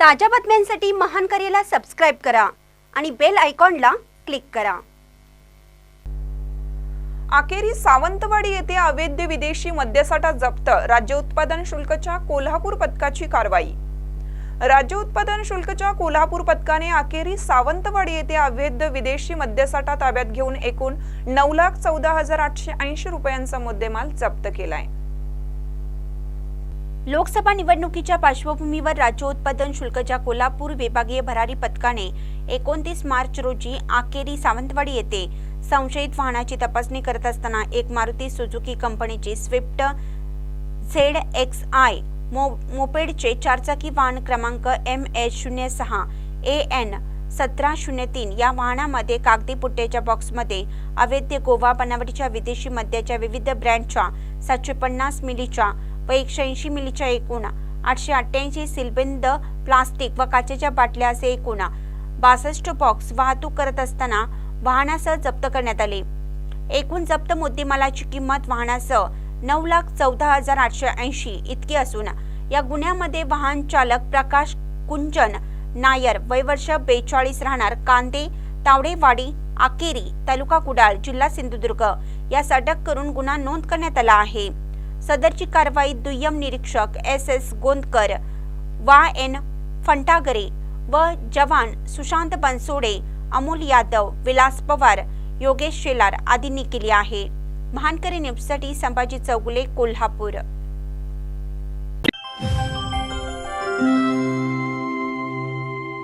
ताज्या बातम्यांसाठी महान करेला सबस्क्राईब करा आणि बेल आयकॉनला क्लिक करा. अखेरी सावंतवाडी येथे अवैध विदेशी मद्यसाठा जप्त. राज्य उत्पादन शुल्कच्या कोल्हापूर पथकाची कारवाई. राज्य उत्पादन शुल्कच्या कोल्हापूर पथकाने अखेरी सावंतवाडी येथे अवैध विदेशी मद्यसाठा ताब्यात घेऊन एकूण नऊ लाख चौदा हजार आठशे ऐंशी रुपयांचा मुद्देमाल जप्त केलाय. लोकसभा निवडणुकीच्या पार्श्वभूमीवर राज्य उत्पादन शुल्कच्या कोल्हापूर विभागीय भरारी पथकाने एकोणतीस मार्च रोजी आकेरी सावंतवाडी येथे संशयित वाहनाची तपासणी करत असताना एक मारुती सुझुकी कंपनीची स्विफ्ट झेड एक्स आय मो मोपेडचे चारचाकी वाहन क्रमांक एम एच शून्य सहा ए एन सतरा शून्य तीन या वाहनामध्ये कागदी पुट्ट्याच्या बॉक्समध्ये अवैध गोवा बनावटीच्या विदेशी मद्याच्या विविध ब्रँडच्या सातशे पन्नास मिलीच्या व एकशे ऐंशी मिलीच्या एकूण. आठशे अठ्ठ्याऐंशी सिलबंद प्लास्टिक व काचेच्या बाटल्या असे एकूण. बासष्ट बॉक्स वाहतूक करत असताना वाहनासह जप्त करण्यात आले. एकूण जप्त मुद्देमालाची किंमत वाहनासह नऊ लाख चौदा हजार आठशे ऐंशी इतकी असून या गुन्ह्यामध्ये वाहन चालक प्रकाश कुंजन नायर वयवर्ष बेचाळीस राहणार कांदे तावडेवाडी आकेरी तालुका कुडाळ जिल्हा सिंधुदुर्ग यास अटक करून गुन्हा नोंद करण्यात आला आहे. सदरची कारवाई दुय्यम निरीक्षक एस एस गोंदकर वा एन फंटागरे व जवान सुशांत बनसोडे अमोल यादव विलास पवार योगेश शेलार आदींनी केली आहे. महानकरी न्यूजसाठी संभाजी चौगुले कोल्हापूर.